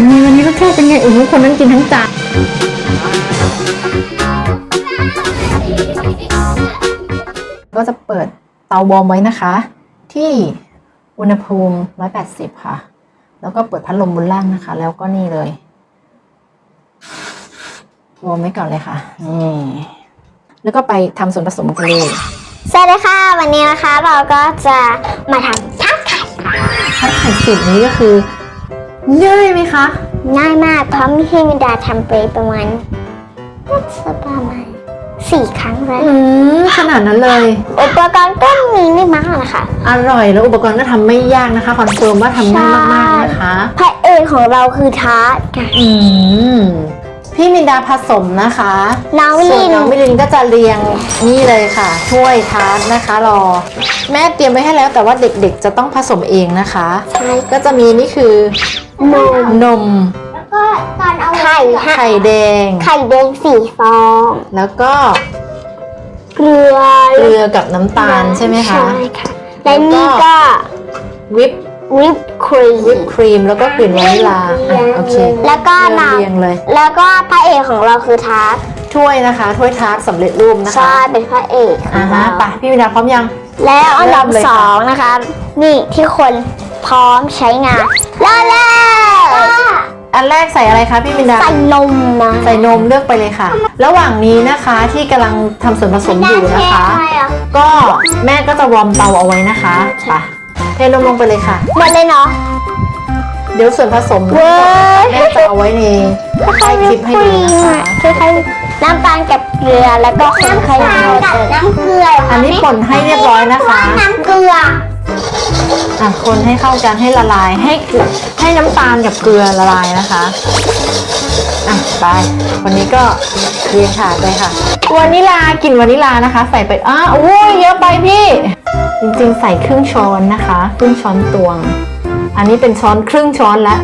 เป็นไงวันนี้รสชาติเป็นไงโอ้โหคนนั้นกินทั้งจานก็จะเปิดเตาวอร์มไว้นะคะ ที่อุณหภูมิ 180 ค่ะ แล้วก็เปิดพัดลมบนล่างนะคะ แล้วก็นี่เลยวอร์มไว้ก่อนเลยค่ะนี่แล้วก็ไปทำส่วนผสมกันเลยสวัสดีค่ะ วันนี้นะคะเราก็จะมาทำทักไข่ถ้าไข่สิบนี้ก็คือ ง่ายไหมคะ ง่ายมากเพราะพี่มินดาทำไปประมาณน่าจะประมาณสี่ครั้งแล้วอืมขนาดนั้นเลย อุปกรณ์ก็มีไม่มากนะคะ อร่อยแล้วอุปกรณ์ก็ทำไม่ยากนะคะคอนเฟิร์มว่าทำง่ายมากๆนะคะ พระเอกของเราคือทาร์ตค่ะ อืม พี่มินดาผสมนะคะน้องส่วนลินน้องมิลินก็จะเรียงนี่เลยค่ะถ้วยทาร์ตนะคะรอ แม่เตรียมไว้ให้แล้วแต่ว่าเด็กๆ จะต้องผสมเองนะคะ ใช่ก็จะมีนี่คือนมนมแล้วก็ตอนเอาไข่ค่ะไข่แดง ไข่แดงสี่ฟอง แล้วก็ เกลือเกลือกับน้ำตาลใช่ไหมคะ ใช่ค่ะและนี่ก็วิป วิปครีมวิปครีมแล้วก็กลิ่นวานิลลาอะโอเคแล้วก็น้เรียงเลยำแล้วก็พระเอกของเราคือทาร์ตถ้วยนะคะ ถ้วยทาร์ตสำเร็จรูปนะคะใช่เป็นพระเอกขออ่างฮะเราไปพี่มินดาพร้อมยัง แล้วอันดับเริ่มเลยสค่ะองนะคะ นี่ที่คนพร้อมใช้งานเริ่มเลยอันแรกใส่อะไรคะพี่มินดาใส่นมมา ใส่นมเลือกไปเลยค่ะ ระหว่างนี้นะคะที่กำลังทำส่วนผสมอยู่นะคะ ก็แม่ก็จะวอร์มเตาเอาไว้นะคะไป เทนมลงไปเลยค่ะ หมดเลยเนาะ เดี๋ยวส่วนผสมเว้ยแม่จะเอาไว้ในใต้คลิปให้ดูนะคะคล้ายๆน้ำตาลกับเกลือแล้วก็คนไข่กับน้ำเกลืออันนี้ป่นให้เรียบร้อยนะคะ น้ำเกลืออะคนให้เข้ากันให้ละลายให้เกลือให้น้ำตาลกับเกลือละลายนะคะอะไปวันนี้ก็เรียงถาดไปค่ะวานิลา กลิ่นวานิลานะคะ ใส่ไปอ้าโอ้ยเยอะไปพี่ จริงๆ ใส่ครึ่งช้อนนะคะ ครึ่งช้อนตวง อันนี้เป็นช้อนครึ่งช้อนแล้ว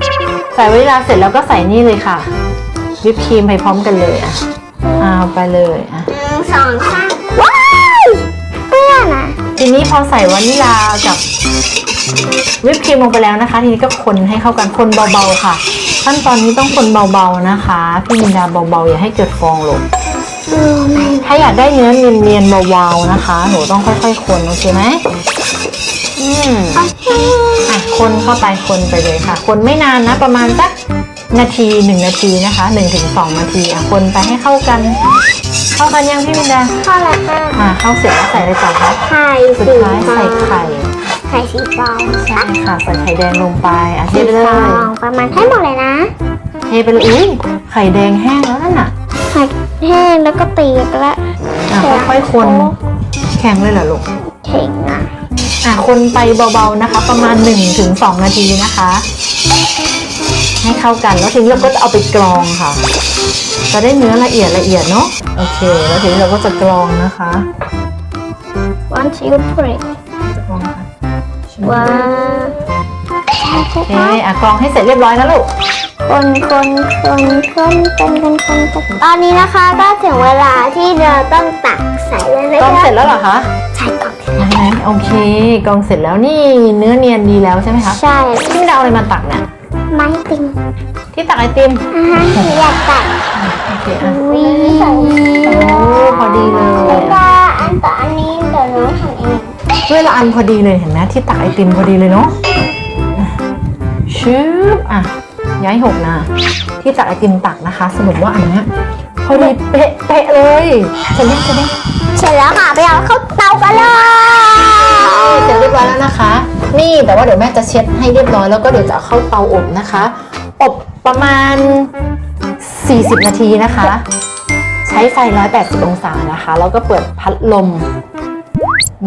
ใส่วานิลาเสร็จแล้วก็ใส่นี่เลยค่ะวิปครีมไปพร้อมกันเลยอะเอาไปเลยอะหนึ่งสองสามว้ายเปื้อนอะทีนี้พอใส่วานิลากับวิปครีมลงไปแล้วนะคะ ทีนี้ก็คนให้เข้ากันคนเบาๆค่ะ ขั้นตอนนี้ต้องคนเบาๆนะคะพี่มินดาเบาๆอย่าให้เกิดฟองหลงเออไม่ ถ้าอยากได้เนื้อเนียนๆเบาๆนะคะ หนูต้องค่อยๆคนโอเคไหมอืมอะคนเข้าไปคนไปเลยค่ะ คนไม่นานนะ ประมาณสักนาทีหนึ่งนาทีนะคะหนึ่งถึงสองนาทีอะคนไปให้เข้ากัน เข้ากันยังพี่มินดาเข้าแล้วค่ะอะเข้าเสร็จแล้วใส่อะไรต่อคะไข่สุดสีท้ายฟอใส่งไข่ไข่สีฟองใช่ค่ะใส่ไข่แดงลงไปอะเทสีไปเลฟอยงประมาณให้หมดเลยนะเทไปเลยอุ้ยไข่แดงแห้งแล้วนั่นน่ะไข่ แห้งแล้วก็ตีไปละอะค่อยๆคนแข็งเลยเหรอลูกเข่งอะอะคนไปเบาๆนะคะ ประมาณ1ถึง2นาทีนะคะ ให้เข้ากันแล้วทีนี้เราก็จะเอาไปกรองค่ะ จะได้เนื้อละเอียดละเอียดเนาะโอเค แล้วทีนี้เราก็จะกรองนะคะวันชิวพริกจะกรองนะคะว้า โอเคอะกรองให้เสร็จเรียบร้อยนะลูก คนคนคนคนเป็นคนคนตอนนี้นะคะก็ถึงเวลาที่เราต้องตักใส่แล้วนะกรองเสร็จแล้วเหรอคะใช่กรองโอเคกรองเสร็จแล้วนี่เนื้อเนียนดีแล้วใช่ไหมคะใช่ที่เราเอาอะไรมาตักเนี่ยไม้ติมที่ตักไอติมอะอยากตักโอเคอะวิพอดีเลยอันต่ออันนี้เดี๋ยวน้องทำเองด้วยละอันพอดีเลยเห็นไหมที่ตักไอติมพอดีเลยเนาะ ชืบอะ ย้ายหกนะ ที่ตักไอติมตักนะคะ สรุปว่าอันเนี้ยพอดีเป๊ะเป๊ะเลยจะเล่นจะเล่นเสร็จแล้วค่ะไปเอาเข้าเตากันเลยเสร็จเรียบร้อยแล้วนะคะ นี่แต่ว่าเดี๋ยวแม่จะเช็ดให้เรียบร้อยแล้วก็เดี๋ยวจะเอาเข้าเตาอบนะคะ อบประมาณ 40 นาทีนะคะ ใช้ไฟ 180 องศานะคะ แล้วก็เปิดพัดลม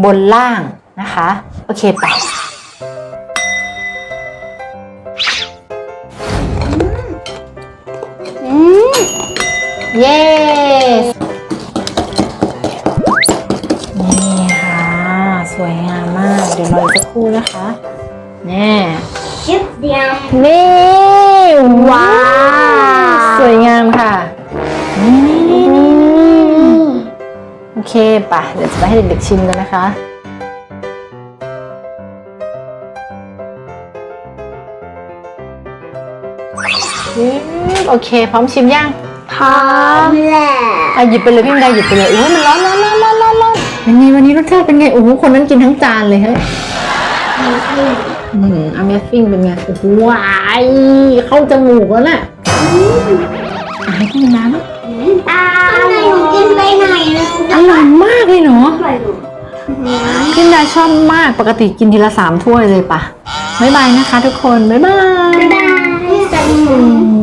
บนล่างนะคะ โอเคไป เย้นี่ค่ะ สวยงามมาก เดี๋ยวรออีกสักครู่นะคะแน่ชิบเดียว นี่ ว้าว สวยงามค่ะนี่นี่นี่นี่โอเคไปะเดี๋ยวจะไปให้เด็กๆชิมกันนะคะออืมโอเค พร้อมชิมยังพ ร้อมแล้วอะหยิบไปเลยพี่มินดาหยิบไปเลยโอ้ยมันร้อนร้อนร้อนร้อนร้อนร้อนเป็นไงวันนี้รสชาติเป็นไงโอ้โหคนนั้นกินทั้งจานเลยเฮ้ยอืม Amazing เป็นไงโอ้โหวายเข้าจมูกแล้วน่ะอะให้พี่มินดาลูกอ่าหนูกินไปหน่อยนึงอร่อยมากเลยเนาะพี่มินดาชอบมากปกติกินทีละสามถ้วยเลยปะบ๊ายบายนะคะทุกคนบ๊ายบายบ๊ายบายสวัสดีอืม